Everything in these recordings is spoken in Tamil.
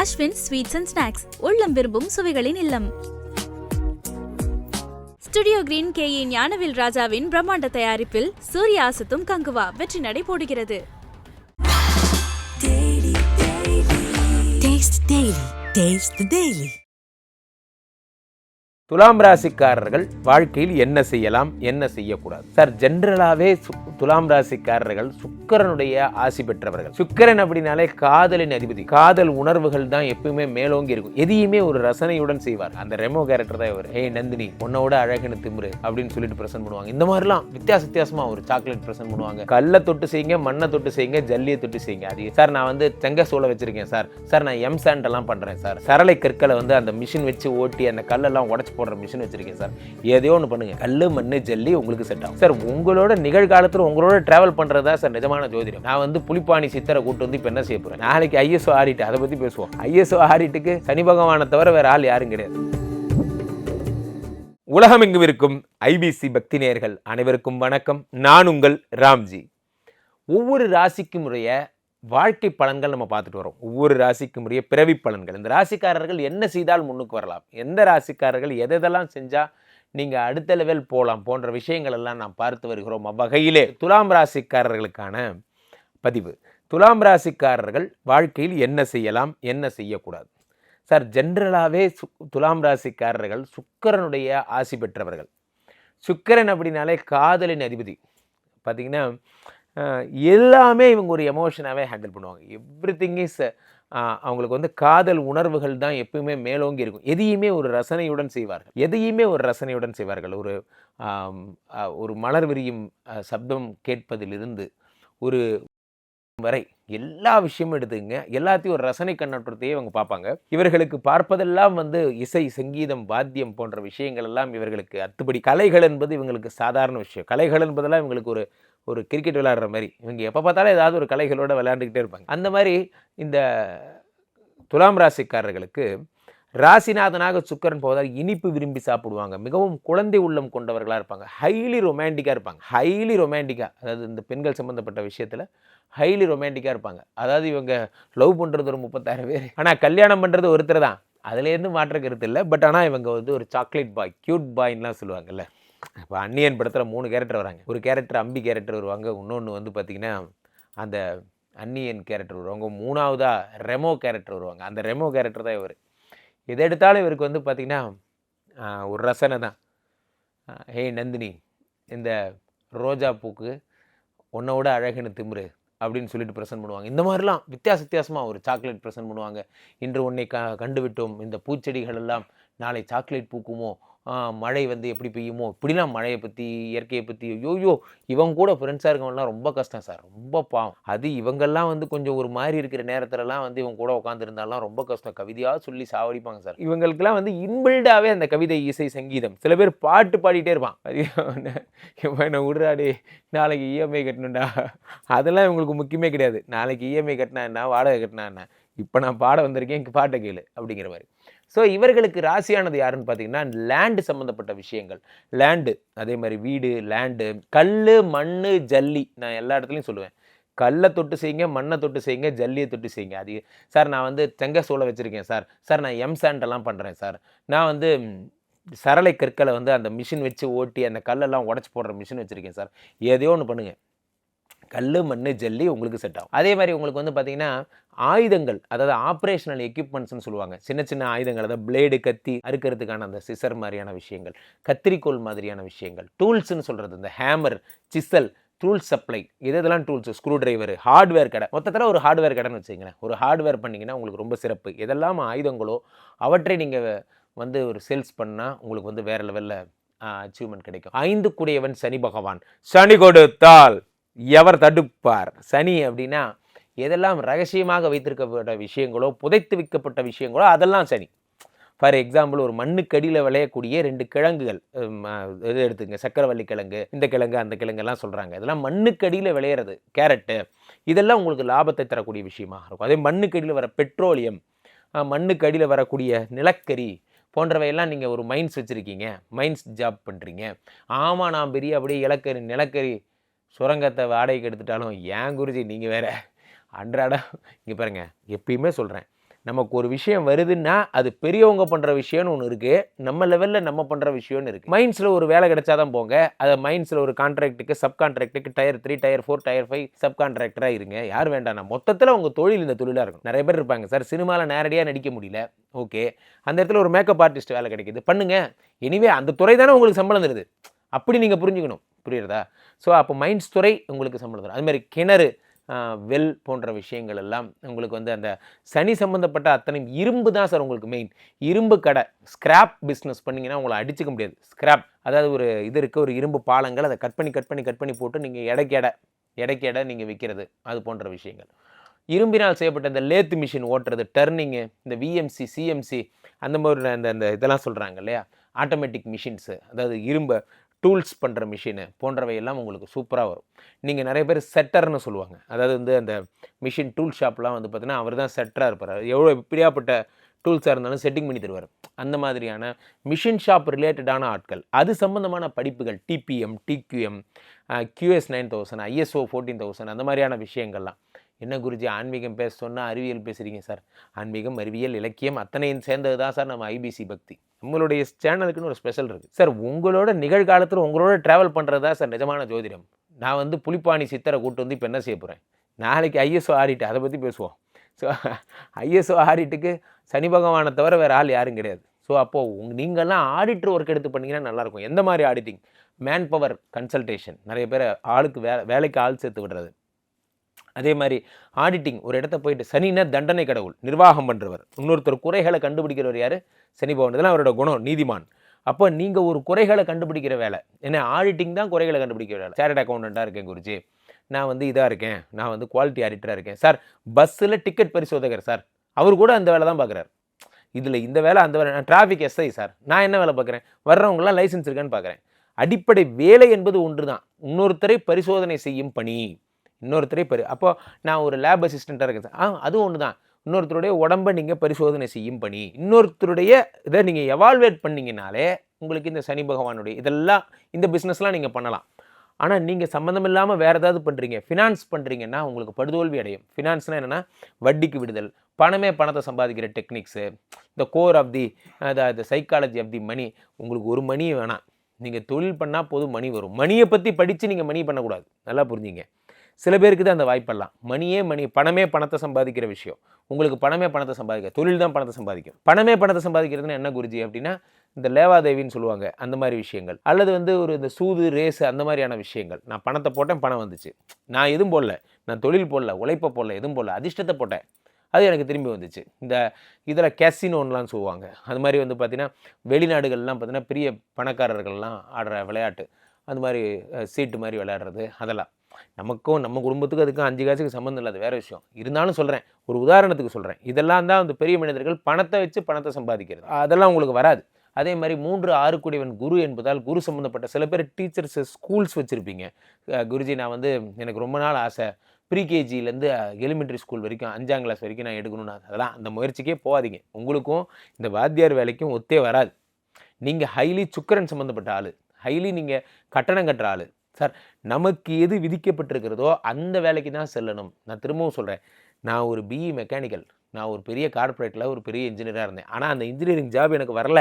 அஸ்வின் ஸ்வீட்ஸ் அண்ட் ஸ்நாக்ஸ் உள்ளம் விரும்பும் சுவைகளின் இல்லம் Studio Green K A Gnanavel ராஜாவின் பிரம்மாண்ட தயாரிப்பில் சூர்யா அசத்தும் கங்குவா வெற்றி நடை போடுகிறது Taste Daily. Taste the Daily. துலாம் ராசிக்காரர்கள் வாழ்க்கையில் என்ன செய்யலாம் என்ன செய்யக்கூடாது சார் ஜென்ரலாகவே துலாம் ராசிக்காரர்கள் சுக்கரனுடைய ஆசி பெற்றவர்கள். சுக்கரன் அப்படின்னாலே காதலின் அதிபதி. காதல் உணர்வுகள் தான் எப்பவுமே மேலோங்கி இருக்கும். எதையுமே ஒரு ரசனையுடன் செய்வார். அந்த ரெமோ கேரக்டர் தான் இவர். ஏ நந்தினி உன்னோட அழகுன்னு திமிரு அப்படின்னு சொல்லிட்டு பிரசன்ட் பண்ணுவாங்க. இந்த மாதிரிலாம் வித்தியாச வித்தியாசமா ஒரு சாக்லேட் பிரசன்ட் பண்ணுவாங்க. கல்லை தொட்டு செய்யுங்க மண்ணை தொட்டு செய்யுங்க ஜல்லியை தொட்டு செய்யுங்க. அது சார் நான் வந்து தெங்க சூளை வச்சிருக்கேன் சார். சார் நான் எம் சாண்ட் எல்லாம் பண்றேன் சார். சரளை கற்களை வந்து அந்த மிஷின் வச்சு ஓட்டி அந்த கல்லெல்லாம் உடச்சு போடுற மிஷின் வச்சிருக்கேன் சார். ஏதோ ஒன்று பண்ணுங்க. கல் மண் ஜல்லி உங்களுக்கு செட் ஆகும். சார் உங்களோட நிகழ்காலத்தில் உங்களோட டிராவல் பண்றதா சார் நிஜமான ஜோதிடம். நான் வந்து புலிப்பாணி சித்தரை கூட்டு வந்து இப்போ என்ன செய்ய போறேன்? நாளைக்கு ஐஎஸ்ஓ ஆடிட்டு அதை பத்தி பேசுவோம். ஐஎஸ்ஓ ஆடிட்டுக்கு சனி பகவானை தவிர வேற ஆள் யாரும் கிடையாது. உலகமெங்கும் இருக்கும் ஐபிசி பக்தி நேயர்கள் அனைவருக்கும் வணக்கம். நான் உங்கள் ராம்ஜி. ஒவ்வொரு ராசிக்கும் உடைய வாழ்க்கை பலன்கள் நம்ம பார்த்துட்டு வரோம். ஒவ்வொரு ராசிக்கும் உரிய பிறவி பலன்கள். இந்த ராசிக்காரர்கள் என்ன செய்தால் முன்னுக்கு வரலாம்? எந்த ராசிக்காரர்கள் எதெல்லாம் செஞ்சால் நீங்கள் அடுத்த லெவல் போகலாம் போன்ற விஷயங்கள் எல்லாம் நாம் பார்த்து வருகிறோம் அவ்வகையிலே. துலாம் ராசிக்காரர்களுக்கான பதிவு. துலாம் ராசிக்காரர்கள் வாழ்க்கையில் என்ன செய்யலாம் என்ன செய்யக்கூடாது? சார் ஜென்ரலாகவே சு துலாம் ராசிக்காரர்கள் சுக்கிரனுடைய ஆசி பெற்றவர்கள். சுக்கரன் அப்படின்னாலே காதலின் அதிபதி. பார்த்தீங்கன்னா எல்லாமே இவங்க ஒரு எமோஷனாகவே ஹேண்டில் பண்ணுவாங்க. எவ்ரி திங் இஸ் அவங்களுக்கு வந்து காதல் உணர்வுகள் தான் எப்பவுமே மேலோங்கி இருக்கும். எதையுமே ஒரு ரசனையுடன் செய்வார்கள். எதையுமே ஒரு ரசனையுடன் செய்வார்கள். ஒரு ஒரு மலர் விரியும் சப்தம் கேட்பதிலிருந்து ஒரு வரை எல்லா விஷயமும் எடுத்துங்க எல்லாத்தையும் ஒரு ரசனை கண்ணோட்டத்தையே இவங்க பார்ப்பாங்க. இவர்களுக்கு பார்ப்பதெல்லாம் வந்து இசை சங்கீதம் வாத்தியம் போன்ற விஷயங்கள் எல்லாம் இவர்களுக்கு அத்துப்படி கலைகள் என்பது இவங்களுக்கு சாதாரண விஷயம். கலைகள் என்பதெல்லாம் இவங்களுக்கு ஒரு ஒரு கிரிக்கெட் விளையாடுற மாதிரி. இவங்க எப்போ பார்த்தாலும் ஏதாவது ஒரு கலைகளோடு விளையாண்டுக்கிட்டே இருப்பாங்க. அந்த மாதிரி இந்த துலாம் ராசிக்காரர்களுக்கு ராசிநாதனாக சுக்கரன் போவதால் இனிப்பு விரும்பி சாப்பிடுவாங்க. மிகவும் குழந்தை உள்ளம் கொண்டவர்களாக இருப்பாங்க. ஹைலி ரொமான்டிக்காக இருப்பாங்க. ஹைலி ரொமான்டிக்காக அதாவது இந்த பெண்கள் சம்மந்தப்பட்ட விஷயத்தில் ஹைலி ரொமான்டிக்காக இருப்பாங்க. அதாவது இவங்க லவ் பண்ணுறது ஒரு முப்பத்தாயிரம் பேர். ஆனால் கல்யாணம் பண்ணுறது ஒருத்தர் தான். அதுலேருந்து மாற்ற கருத்து இல்லை. பட் ஆனால் இவங்க வந்து ஒரு சாக்லேட் பாய் க்யூட் பாய்ன்லாம் சொல்லுவாங்கல்ல. இப்போ அன்னியன் படத்தில் மூணு கேரக்டர் வராங்க. ஒரு கேரக்டர் அம்பி கேரக்டர் வருவாங்க. இன்னொன்று வந்து பார்த்திங்கன்னா அந்த அன்னியன் கேரக்டர் வருவாங்க. மூணாவதாக ரெமோ கேரக்டர் வருவாங்க. அந்த ரெமோ கேரக்டர் தான் இவர். எதை எடுத்தாலும் இவருக்கு வந்து பார்த்திங்கன்னா ஒரு ரசனை தான். ஹே நந்தினி இந்த ரோஜா பூக்கு உன்னோட அழகுன்னு திமிரு அப்படின்னு சொல்லிட்டு ப்ரெசென்ட் பண்ணுவாங்க. இந்த மாதிரிலாம் வித்தியாச வித்தியாசமாக ஒரு சாக்லேட் ப்ரெசென்ட் பண்ணுவாங்க. இன்று உன்னை க கண்டுவிட்டோம். இந்த பூச்செடிகள் எல்லாம் நாளை சாக்லேட் பூக்குமோ மழை வந்து எப்படி பெய்யுமோ இப்படிலாம் மழையை பற்றி இயற்கையை பற்றி ஐயோயோ இவங்க கூட ஃப்ரெண்ட்ஸாக இருக்கவங்கலாம் ரொம்ப கஷ்டம் சார் ரொம்ப பாவம். அது இவங்கெல்லாம் வந்து கொஞ்சம் ஒரு மாதிரி இருக்கிற நேரத்துலலாம் வந்து இவங்க கூட உட்காந்துருந்தாலாம் ரொம்ப கஷ்டம். கவிதையாக சொல்லி சாவடிப்பாங்க சார் இவங்களுக்கெல்லாம் வந்து இன்பில்டாகவே அந்த கவிதை இசை சங்கீதம். சில பேர் பாட்டு பாடிட்டே இருப்பான். அது என்ன விடுறாடே நாளைக்கு இஎம்ஐ கட்டணுண்டா அதெல்லாம் இவங்களுக்கு முக்கியமே கிடையாது. நாளைக்கு இஎம்ஐ கட்டினா என்ன வாடகை கட்டினா என்ன? இப்போ நான் பாட வந்திருக்கேன் பாட்டை கேளு அப்படிங்கிற மாதிரி. ஸோ இவர்களுக்கு ராசியானது யாருன்னு பார்த்தீங்கன்னா லேண்டு சம்மந்தப்பட்ட விஷயங்கள். லேண்டு அதே மாதிரி வீடு லேண்டு கல் மண் ஜல்லி. நான் எல்லா இடத்துலையும் சொல்லுவேன். கல்லை தொட்டு செய்யுங்க மண்ணை தொட்டு செய்யுங்க ஜல்லியை தொட்டு செய்யுங்க. அது சார் நான் வந்து தெங்க சூளை வச்சுருக்கேன் சார். சார் நான் எம் சாண்டெல்லாம் பண்ணுறேன் சார். நான் வந்து சரளை கற்களை வந்து அந்த மிஷின் வச்சு ஓட்டி அந்த கல்லெல்லாம் உடச்சி போடுற மிஷின் வச்சுருக்கேன் சார். எதையோ ஒன்று பண்ணுங்கள் கல் மண் ஜல்லி உங்களுக்கு செட் ஆகும். அதே மாதிரி உங்களுக்கு வந்து பார்த்தீங்கன்னா ஆயுதங்கள் அதாவது ஆப்ரேஷனல் எக்யூப்மெண்ட்ஸ்னு சொல்லுவாங்க. சின்ன சின்ன ஆயுதங்கள் அதாவது பிளேடு கத்தி அறுக்கிறதுக்கான அந்த சிசர் மாதிரியான விஷயங்கள் கத்திரிக்கோள் மாதிரியான விஷயங்கள் டூல்ஸ்னு சொல்கிறது இந்த ஹேமர் சிசல் டூல்ஸ் சப்ளை இது இதெல்லாம் டூல்ஸ் ஸ்க்ரூ டிரைவர் ஹார்ட்வேர் கடை. மொத்தத்தில் ஒரு ஹார்ட்வேர் கடைன்னு வச்சுங்களேன் ஒரு ஹார்ட்வேர் பண்ணிங்கன்னா உங்களுக்கு ரொம்ப சிறப்பு. இதெல்லாம் ஆயுதங்களோ அவற்றை நீங்கள் வந்து ஒரு சேல்ஸ் பண்ணால் உங்களுக்கு வந்து வேறு லெவலில் அச்சீவ்மெண்ட் கிடைக்கும். ஐந்து கூடியவன் சனி பகவான். சனி கொடுத்தால் எவர் தடுப்பார்? சனி அப்படின்னா எதெல்லாம் ரகசியமாக வைத்திருக்கப்பட்ட விஷயங்களோ புதைத்து வைக்கப்பட்ட விஷயங்களோ அதெல்லாம் சனி. ஃபார் எக்ஸாம்பிள் ஒரு மண்ணுக்கடியில் விளையக்கூடிய ரெண்டு கிழங்குகள் இது எடுத்துங்க சக்கரவள்ளி கிழங்கு இந்த கிழங்கு அந்த கிழங்கெல்லாம் சொல்கிறாங்க இதெல்லாம் மண்ணுக்கடியில் விளையிறது கேரட்டு இதெல்லாம் உங்களுக்கு லாபத்தை தரக்கூடிய விஷயமா இருக்கும். அதே மண்ணுக்கடியில் வர பெட்ரோலியம் மண்ணுக்கடியில் வரக்கூடிய நிலக்கரி போன்றவையெல்லாம் நீங்கள் ஒரு மைன்ஸ் வச்சுருக்கீங்க மைன்ஸ் ஜாப் பண்ணுறீங்க ஆமாம் நான் பெரிய அப்படியே இலக்கரி நிலக்கரி சுரங்கத்தை வாடகைக்கு எடுத்துட்டாலும் ஏன் குருஜி நீங்கள் வேறு? அன்றாடம் இங்கே பாருங்க எப்பயுமே சொல்கிறேன் நமக்கு ஒரு விஷயம் வருதுன்னா அது பெரியவங்க பண்ணுற விஷயம்னு ஒன்று இருக்குது நம்ம லெவலில் நம்ம பண்ணுற விஷயம்னு இருக்குது மைண்ட்ஸில் ஒரு வேலை கிடைச்சாதான் போங்க அதை மைன்ஸில் ஒரு கான்ட்ராக்ட்டுக்கு சப் கான்ட்ராக்ட்டுக்கு tier three tier four tier five sub கான்ட்ராக்டராக இருங்க. யார் வேண்டாம் மொத்தத்தில் உங்கள் தொழில் இந்த தொழிலாக இருக்கும் நிறைய பேர் இருப்பாங்க சார் சினிமாவில் நேரடியாக நடிக்க முடியல. ஓகே அந்த இடத்துல ஒரு மேக்கப் ஆர்டிஸ்ட் வேலை கிடைக்குது பண்ணுங்க. எனிவே அந்த துறை தானே உங்களுக்கு சம்பளம் தருது. அப்படி நீங்கள் புரிஞ்சுக்கணும். புரியுறதா? ஸோ அப்போ மைண்ட்ஸ் துறை உங்களுக்கு சம்பளம் தரும். அதுமாதிரி கிணறு வெல் போன்ற விஷயங்கள் எல்லாம் உங்களுக்கு வந்து அந்த சனி சம்மந்தப்பட்ட அத்தனை இரும்பு தான் சார் உங்களுக்கு மெயின் இரும்பு கடை ஸ்கிராப் பிஸ்னஸ் பண்ணிங்கன்னா உங்களை அடிச்சுக்க முடியாது. ஸ்கிராப் அதாவது ஒரு இது இருக்குது ஒரு இரும்பு பாலங்கள் அதை கட் பண்ணி கட் பண்ணி கட் பண்ணி போட்டு நீங்கள் இடைக்கு எடை இடைக்கு எடை நீங்கள் விற்கிறது அது போன்ற விஷயங்கள். இரும்பினால் செய்யப்பட்ட இந்த லேத்து மிஷின் ஓட்டுறது டர்னிங்கு இந்த விஎம்சி சிஎம்சி அந்த மாதிரி அந்த அந்த இதெல்லாம் சொல்கிறாங்க இல்லையா? ஆட்டோமேட்டிக் மிஷின்ஸு அதாவது இரும்பை டூல்ஸ் பண்ணுற மிஷினு போன்றவை எல்லாம் உங்களுக்கு சூப்பராக வரும். நீங்கள் நிறைய பேர் செட்டர்னு சொல்லுவாங்க. அதாவது வந்து அந்த மிஷின் டூல் ஷாப்லாம் வந்து பார்த்தீங்கன்னா அவர் தான் செட்டராக இருப்பார். எவ்வளோ இப்படியாப்பட்ட டூல்ஸாக இருந்தாலும் செட்டிங் பண்ணி தருவார். அந்த மாதிரியான மிஷின் ஷாப் ரிலேட்டடான ஆட்கள். அது சம்மந்தமான படிப்புகள் TPM TQM QS nine thousand ISO fourteen thousand அந்த மாதிரியான விஷயங்கள்லாம். என்ன குருஜி ஆன்மீகம் பேச சொன்னால் அறிவியல் பேசுகிறீங்க சார். ஆன்மீகம் அறிவியல் இலக்கியம் அத்தனையும் சேர்ந்தது தான் சார் நம்ம ஐபிசி பக்தி. நம்மளுடைய சேனலுக்குன்னு ஒரு ஸ்பெஷல் இருக்குது சார் உங்களோட நிகழ்காலத்தில் உங்களோட ட்ராவல் பண்ணுறது தான் சார் நிஜமான ஜோதிடம். நான் வந்து புலிப்பாணி சித்தரை கூட்டு வந்து இப்போ என்ன செய்ய போகிறேன் நாளைக்கு ஐஎஸ்ஓ ஆடிட்டு அதை பற்றி பேசுவோம். ஸோ ஐஎஸ்ஓ ஆடிட்டுக்கு சனி பகவானை தவிர வேறு ஆள் யாரும் கிடையாது. ஸோ அப்போது உங் நீங்கள்லாம் ஆடிட்டர் ஒர்க் எடுத்து பண்ணிங்கன்னா நல்லாயிருக்கும். எந்த மாதிரி ஆடிட்டிங் மேன் பவர் கன்சல்டேஷன் நிறைய பேர் ஆளுக்கு வே வேலைக்கு ஆள் சேர்த்து விடுறது. அதே மாதிரி ஆடிட்டிங் ஒரு இடத்த போயிட்டு சனினா தண்டனை கடவுள் நிர்வாகம் பண்ணுறவர் இன்னொருத்தர் குறைகளை கண்டுபிடிக்கிறவர் யார்? சனி பவன் இதெல்லாம் அவரோட குணம் நீதிமான். அப்போ நீங்கள் ஒரு குறைகளை கண்டுபிடிக்கிற வேலை. என்ன ஆடிட்டிங் தான் குறைகளை கண்டுபிடிக்கிற வேலை. சேரட் அக்கௌண்டண்ட்டாக இருக்கேன் குருஜி. நான் வந்து இதாக இருக்கேன். நான் வந்து குவாலிட்டி ஆடிட்டராக இருக்கேன். சார் பஸ்ஸில் டிக்கெட் பரிசோதகர் சார். அவர் கூட அந்த வேலை தான் பார்க்குறாரு இதில் இந்த வேலை அந்த வேலை நான் டிராஃபிக் எஸ்ஐ சார். நான் என்ன வேலை பார்க்குறேன் வர்றவங்களாம் லைசன்ஸ் இருக்கான்னு பார்க்குறேன் அடிப்படை வேலை என்பது ஒன்று தான் இன்னொருத்தரை பரிசோதனை செய்யும் பணி. இன்னொருத்தரே பரி அப்போ நான் ஒரு லேப் அசிஸ்டண்ட்டாக இருக்கேன் ஆ அதுவும் ஒன்று தான். இன்னொருத்தருடைய உடம்பை நீங்கள் பரிசோதனை செய்யும் பணி. இன்னொருத்தருடைய இதை நீங்கள் எவால்வேட் பண்ணிங்கனாலே உங்களுக்கு இந்த சனி பகவானுடைய இதெல்லாம் இந்த பிஸ்னஸ்லாம் நீங்கள் பண்ணலாம். ஆனால் நீங்கள் சம்மந்தம் இல்லாமல் வேறு ஏதாவது பண்ணுறீங்க ஃபினான்ஸ் பண்ணுறீங்கன்னா உங்களுக்கு படுதோல்வி அடையும். ஃபினான்ஸ்னால் என்னென்னா வட்டிக்கு விடுதல். பணமே பணத்தை சம்பாதிக்கிற டெக்னிக்ஸு இந்த core of the the psychology of the money உங்களுக்கு ஒரு மணி வேணாம். நீங்கள் தொழில் பண்ணால் போதும் மணி வரும். மணியை பற்றி படித்து நீங்கள் மணி பண்ணக்கூடாது. நல்லா புரிஞ்சுங்க. சில பேருக்கு தான் அந்த வாய்ப்பெல்லாம். மணியே மணி பணமே பணத்தை சம்பாதிக்கிற விஷயம். உங்களுக்கு பணமே பணத்தை சம்பாதிக்க தொழில் தான் பணத்தை சம்பாதிக்கும். பணமே பணத்தை சம்பாதிக்கிறதுன்னு என்ன குருஜி அப்படின்னா இந்த லேவாதேவின்னு சொல்லுவாங்க அந்த மாதிரி விஷயங்கள். அல்லது வந்து ஒரு இந்த சூது ரேஸு அந்த மாதிரியான விஷயங்கள். நான் பணத்தை போட்டேன் பணம் வந்துச்சு. நான் எதுவும் போடல. நான் தொழில் போடல உழைப்பை போடல எதுவும் போடல அதிர்ஷ்டத்தை போட்டேன். அது எனக்கு திரும்பி வந்துச்சு. இந்த இதில் கேசினோன்லாம் சொல்லுவாங்க. அது மாதிரி வந்து பார்த்திங்கன்னா வெளிநாடுகள்லாம் பார்த்திங்கன்னா பெரிய பணக்காரர்கள்லாம் ஆடுற விளையாட்டு. அந்த மாதிரி சீட்டு மாதிரி விளையாடுறது அதெல்லாம். நமக்கும் நம்ம குடும்பத்துக்கும் அதுக்கும் அஞ்சு காசுக்கு சம்மந்தம் இல்லை. அது வேறு விஷயம். இருந்தாலும் சொல்கிறேன் ஒரு உதாரணத்துக்கு சொல்கிறேன் இதெல்லாம் தான் அந்த பெரிய மனிதர்கள் பணத்தை வச்சு பணத்தை சம்பாதிக்கிறது. அதெல்லாம் உங்களுக்கு வராது. அதே மாதிரி மூன்று ஆறு கூடியவன் குரு என்பதால் குரு சம்மந்தப்பட்ட சில பேர் டீச்சர்ஸ் ஸ்கூல்ஸ் வச்சுருப்பீங்க. குருஜி நான் வந்து எனக்கு ரொம்ப நாள் ஆசை. ப்ரீகேஜிலேருந்து எலிமெண்ட்ரி ஸ்கூல் வரைக்கும் அஞ்சாம் கிளாஸ் வரைக்கும் நான் எடுக்கணும்னு அதெல்லாம் அந்த முயற்சிக்கே போகாதீங்க. உங்களுக்கும் இந்த வாத்தியார் வேலைக்கும் ஒத்தே வராது. நீங்கள் ஹைலி சுக்கரன் சம்மந்தப்பட்ட ஆள். ஹைலி நீங்கள் கட்டணம் கட்டுற ஆள். சார் நமக்கு எது விதிக்கப்பட்டிருக்கிறதோ அந்த வேலைக்கு தான் செல்லணும். நான் திரும்பவும் சொல்கிறேன் நான் ஒரு பிஇ மெக்கானிக்கல் நான் ஒரு பெரிய கார்ப்பரேட்டில் ஒரு பெரிய இன்ஜினியராக இருந்தேன். ஆனால் அந்த இன்ஜினியரிங் ஜாப் எனக்கு வரல.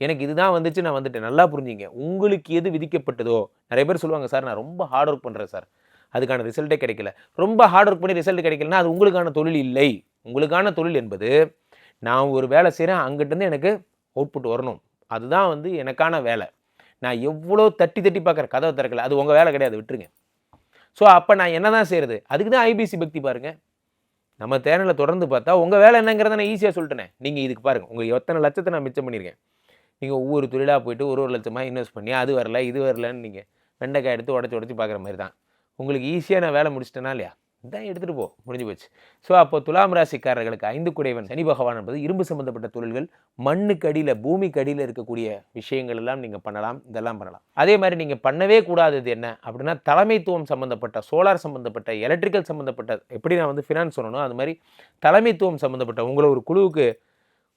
எனக்கு இதுதான் வந்துச்சு நான் வந்துட்டேன். நல்லா புரிஞ்சுங்க. உங்களுக்கு எது விதிக்கப்பட்டதோ நிறைய பேர் சொல்லுவாங்க சார் நான் ரொம்ப ஹார்ட் ஒர்க் பண்ணுறேன் சார். அதுக்கான ரிசல்ட்டே கிடைக்கல. ரொம்ப ஹார்ட் ஒர்க் பண்ணி ரிசல்ட் கிடைக்கலனா அது உங்களுக்கான தொழில் இல்லை. உங்களுக்கான தொழில் என்பது நான் ஒரு வேலை செய்கிறேன் அங்கிட்டேருந்து எனக்கு அவுட்புட் வரணும். அதுதான் வந்து எனக்கான வேலை. நான் எவ்வளோ தட்டி தட்டி பார்க்குறேன் கதவை திறக்கல. அது உங்கள் வேலை கிடையாது விட்டுருங்க. ஸோ அப்போ நான் என்ன தான் செய்கிறது அதுக்கு தான் ஐபிசி பக்தி பாருங்கள் நம்ம தேனலை தொடர்ந்து பார்த்தா உங்கள் வேலை என்னங்கிறத நான் ஈஸியாக சொல்லிட்டேனே. நீங்கள் இதுக்கு பாருங்கள் உங்கள் எத்தனை லட்சத்தை நான் மிச்சம் பண்ணியிருக்கேன்? நீங்கள் ஒவ்வொரு தொழிலாக போயிட்டு ஒரு ஒரு லட்சமாக இன்வெஸ்ட் பண்ணி அது வரல இது வரலன்னு நீங்கள் வெண்டைக்காய் எடுத்து உடச்சி உடச்சி பார்க்குற மாதிரி தான். உங்களுக்கு ஈஸியாக நான் வேலை முடிச்சிட்டேனா இல்லையா? இதான் எடுத்துகிட்டு போ முடிஞ்சு போச்சு. ஸோ அப்போ துலாம் ராசிக்காரர்களுக்கு ஐந்து குடைவன் சனி பகவான் என்பது இரும்பு சம்பந்தப்பட்ட தொழில்கள் மண்ணுக்கு அடியில் பூமிக்கு அடியில் இருக்கக்கூடிய விஷயங்கள் எல்லாம் நீங்கள் பண்ணலாம் இதெல்லாம் பண்ணலாம். அதே மாதிரி நீங்கள் பண்ணவே கூடாதது என்ன அப்படின்னா தலைமைத்துவம் சம்மந்தப்பட்ட சோலார் சம்மந்தப்பட்ட எலக்ட்ரிக்கல் சம்மந்தப்பட்ட எப்படி நான் வந்து ஃபினான்ஸ் சொல்லணும் அது மாதிரி தலைமைத்துவம் சம்மந்தப்பட்ட உங்களை ஒரு குழுவுக்கு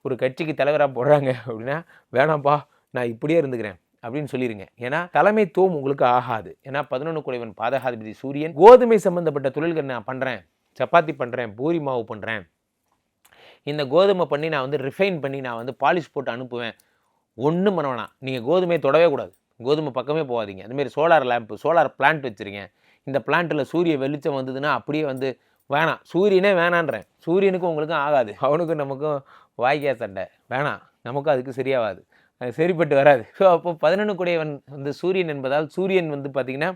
ஒரு கட்சிக்கு தலைவராக போடுறாங்க அப்படின்னா வேணாம்ப்பா நான் இப்படியே இருந்துக்கிறேன். அப்படின்னு சொல்லிடுங்க ஏன்னா தலைமைத்துவம் உங்களுக்கு ஆகாது. ஏன்னா பதினொன்று குறைவன் பாதகாதிபதி சூரியன் கோதுமை சம்பந்தப்பட்ட தொழில்கள் நான் பண்ணுறேன் சப்பாத்தி பண்ணுறேன் பூரி மாவு பண்ணுறேன் இந்த கோதுமை பண்ணி நான் வந்து ரிஃபைன் பண்ணி நான் வந்து பாலிஷ் போட்டு அனுப்புவேன். ஒன்றும் பண்ண வேணாம். நீங்கள் கோதுமையை தொடவே கூடாது. கோதுமை பக்கமே போகாதீங்க. அதுமாரி சோலார் லேம்ப்பு சோலார் பிளான்ட் வச்சுருங்க. இந்த பிளான்ட்டில் சூரிய வெளிச்சம் வந்ததுன்னா அப்படியே வந்து வேணாம். சூரியனே வேணான்றேன். சூரியனுக்கும் உங்களுக்கும் ஆகாது. அவனுக்கும் நமக்கும் வாய்க்கா சண்டை. வேணாம். நமக்கும் அதுக்கு சரியாகாது. சரிப்பட்டு வராது. ஸோ அப்போ பதினொன்று கூடையவன் வந்து சூரியன் என்பதால் சூரியன் வந்து பார்த்திங்கன்னா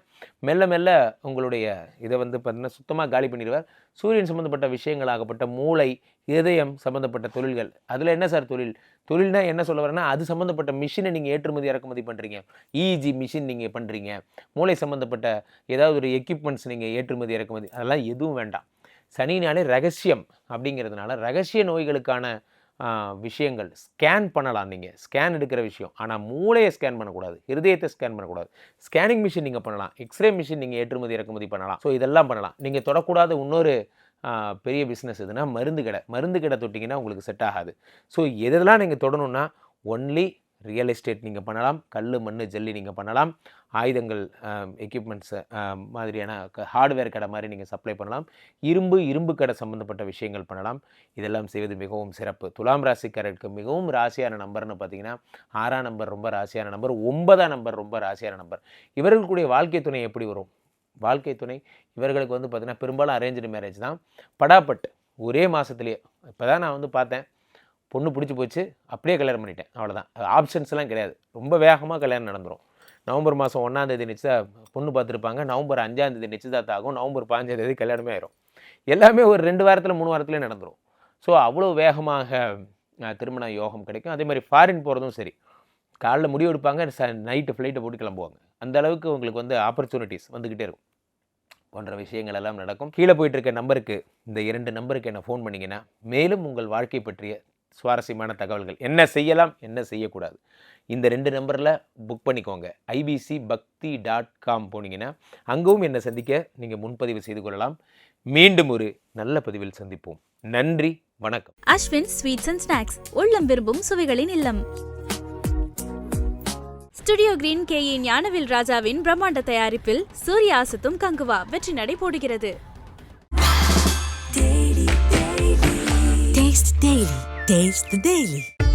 மெல்ல மெல்ல உங்களுடைய இதை வந்து பார்த்திங்கன்னா சுத்தமாக காலி பண்ணிடுவார். சூரியன் சம்மந்தப்பட்ட விஷயங்களாகப்பட்ட மூளை இதயம் சம்மந்தப்பட்ட தொழில்கள். அதில் என்ன சார் தொழில்? தொழில்னா என்ன சொல்ல வரேன்னா அது சம்மந்தப்பட்ட மிஷினை நீங்கள் ஏற்றுமதி இறக்குமதி பண்ணுறீங்க இஜி மிஷின் நீங்கள் பண்ணுறீங்க மூளை சம்மந்தப்பட்ட ஏதாவது ஒரு எக்யூப்மெண்ட்ஸ் நீங்கள் ஏற்றுமதி இறக்குமதி அதெல்லாம் எதுவும் வேண்டாம். சனினாலே ரகசியம் அப்படிங்கிறதுனால ரகசிய நோய்களுக்கான விஷயங்கள். ஸ்கேன் பண்ணலாம் நீங்கள் ஸ்கேன் எடுக்கிற விஷயம். ஆனால் மூளையை ஸ்கேன் பண்ணக்கூடாது. ஹிருதயத்தை ஸ்கேன் பண்ணக்கூடாது. ஸ்கேனிங் மிஷின் நீங்கள் பண்ணலாம். எக்ஸ்ரே மிஷின் நீங்கள் ஏற்றுமதி இறக்குமதி பண்ணலாம். ஸோ இதெல்லாம் பண்ணலாம். நீங்கள் தொடக்கூடாத இன்னொரு பெரிய பிஸ்னஸ் எதுனா மருந்து கடை மருந்து கடை தொட்டிங்கன்னா உங்களுக்கு செட் ஆகாது. ஸோ எதெல்லாம் நீங்கள் தொடணும்னா ஒன்லி ரியல் எஸ்டேட் நீங்கள் பண்ணலாம் கல் மண் ஜல்லி நீங்கள் பண்ணலாம் ஆயுதங்கள் எக்யூப்மெண்ட்ஸு மாதிரியான ஹார்ட்வேர் கடை மாதிரி நீங்கள் சப்ளை பண்ணலாம் இரும்பு இரும்பு கடை சம்மந்தப்பட்ட விஷயங்கள் பண்ணலாம். இதெல்லாம் செய்வது மிகவும் சிறப்பு. துலாம் ராசிக்காரருக்கு மிகவும் ராசியான நம்பர்னு பார்த்தீங்கன்னா ஆறாம் நம்பர் ரொம்ப ராசியான நம்பர் ஒன்பதாம் நம்பர் ரொம்ப ராசியான நம்பர். இவர்களுடைய வாழ்க்கை துணை எப்படி வரும்? வாழ்க்கை துணை இவர்களுக்கு வந்து பார்த்திங்கன்னா பெரும்பாலும் அரேஞ்சு மேரேஜ் தான். படாப்பட்டு ஒரே மாதத்துலேயே இப்போ தான் நான் வந்து பார்த்தேன் பொண்ணு பிடிச்சி போச்சு அப்படியே கல்யாணம் பண்ணிட்டேன். அவ்வளோதான் ஆப்ஷன்ஸ்லாம் கிடையாது. ரொம்ப வேகமாக கல்யாணம் நடந்துரும். நவம்பர் மாதம் ஒன்றாந்தேதி நிச்சய பொண்ணு பார்த்துருப்பாங்க. நவம்பர் அஞ்சாந்தேதி நிச்சயதார்த்தம் ஆகும். நவம்பர் பாஞ்சாந்தேதி கல்யாணமே ஆயிரும். எல்லாமே ஒரு ரெண்டு வாரத்தில் மூணு வாரத்துலேயே நடந்துரும். ஸோ அவ்வளோ வேகமாக திருமண யோகம் கிடைக்கும். அதே மாதிரி ஃபாரின் போகிறதும் சரி. காலைல முடிவு எடுப்பாங்க ச நைட்டு ஃப்ளைட்டை போட்டு கிளம்புவாங்க. அந்த அளவுக்கு உங்களுக்கு வந்து ஆப்பர்ச்சுனிட்டிஸ் வந்துக்கிட்டே இருக்கும். போன்ற விஷயங்கள் எல்லாம் நடக்கும். கீழே போயிட்டு இருக்க நம்பருக்கு இந்த இரண்டு நம்பருக்கு என்ன ஃபோன் பண்ணிங்கன்னா மேலும் உங்கள் வாழ்க்கை பற்றிய சுவாரஸ்யமான தகவல்கள். என்ன செய்யலாம் என்ன செய்யக்கூடாது. இந்த ரெண்டு நம்பரில் புக் பண்ணிக்கோங்க. ஐபிசி பக்தி டாட் காம் போனீங்கன்னா அங்கவும் என்னை சந்திக்க நீங்கள் முன்பதிவு செய்து கொள்ளலாம். மீண்டும் ஒரு நல்ல பதிவில் சந்திப்போம். நன்றி வணக்கம். அஸ்வின் ஸ்வீட்ஸ் அண்ட் ஸ்நாக்ஸ் உள்ளம் விரும்பும் சுவைகளின் இல்லம். Studio Green K A Gnanavel ராஜாவின் பிரம்மாண்ட தயாரிப்பில் சூரிய ஆசத்தும் கங்குவா வெற்றி நடை போடுகிறது. Taste the Daily. Taste the Daily.